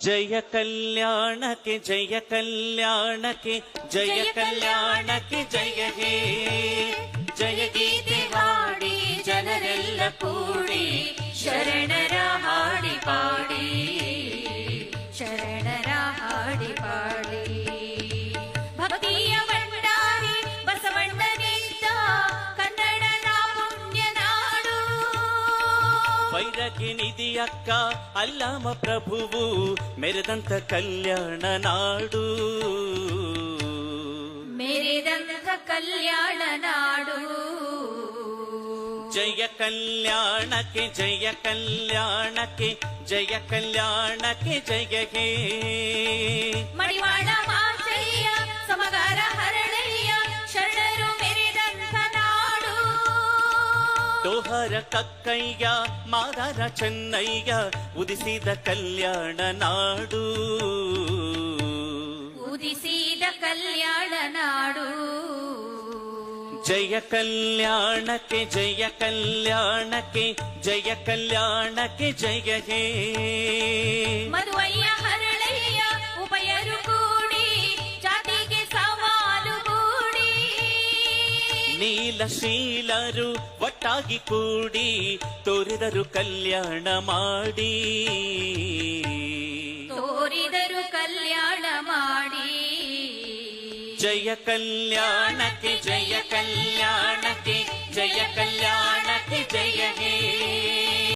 ಜಯ ಕಲ್ಯಾಣಕ್ಕೆ ಜಯ ಕಲ್ಯಾಣಕ್ಕೆ ಜಯ ಕಲ್ಯಾಣಕ್ಕೆ ಜಯ ಹೇ ಜಯ ಗೀತೆ ಹಾಡಿ ಜನರೆಲ್ಲ ಕೂಡಿ ಶರಣರ ಹಾಡಿ ಪಾಡಿ ಶರಣರ ಹಾಡಿ ಪಾಡಿ వైరగినిది అక్క అల్లామ ప్రభువు మెరదంత కళ్యాణ నాడు. మెరదంత కళ్యాణ నాడు. జయ కళ్యాణకి జయ కళ్యాణకి జయ కళ్యాణకి జయ హే మణివాళ ತೋಹರ ಕಕ್ಕಯ್ಯ ಮಾದಾರ ಚೆನ್ನಯ್ಯ ಉದಿಸಿದ ಕಲ್ಯಾಣ ನಾಡು. ಉದಿಸಿದ ಕಲ್ಯಾಣ ನಾಡು. ಜಯ ಕಲ್ಯಾಣಕ್ಕೆ ಜಯ ಕಲ್ಯಾಣಕ್ಕೆ ಜಯ ಕಲ್ಯಾಣಕ್ಕೆ ಜಯ ಹೇ. ಮದುವಯ್ಯ ನೀಲಶೀಲರು ಒಟ್ಟಾಗಿ ಕೂಡಿ ತೋರಿದರು ಕಲ್ಯಾಣ ಮಾಡಿ. ತೋರಿದರು ಕಲ್ಯಾಣ ಮಾಡಿ. ಜಯ ಕಲ್ಯಾಣಕ್ಕೆ ಜಯ ಕಲ್ಯಾಣಕ್ಕೆ ಜಯ ಕಲ್ಯಾಣಕ್ಕೆ ಜಯ ಹೇ.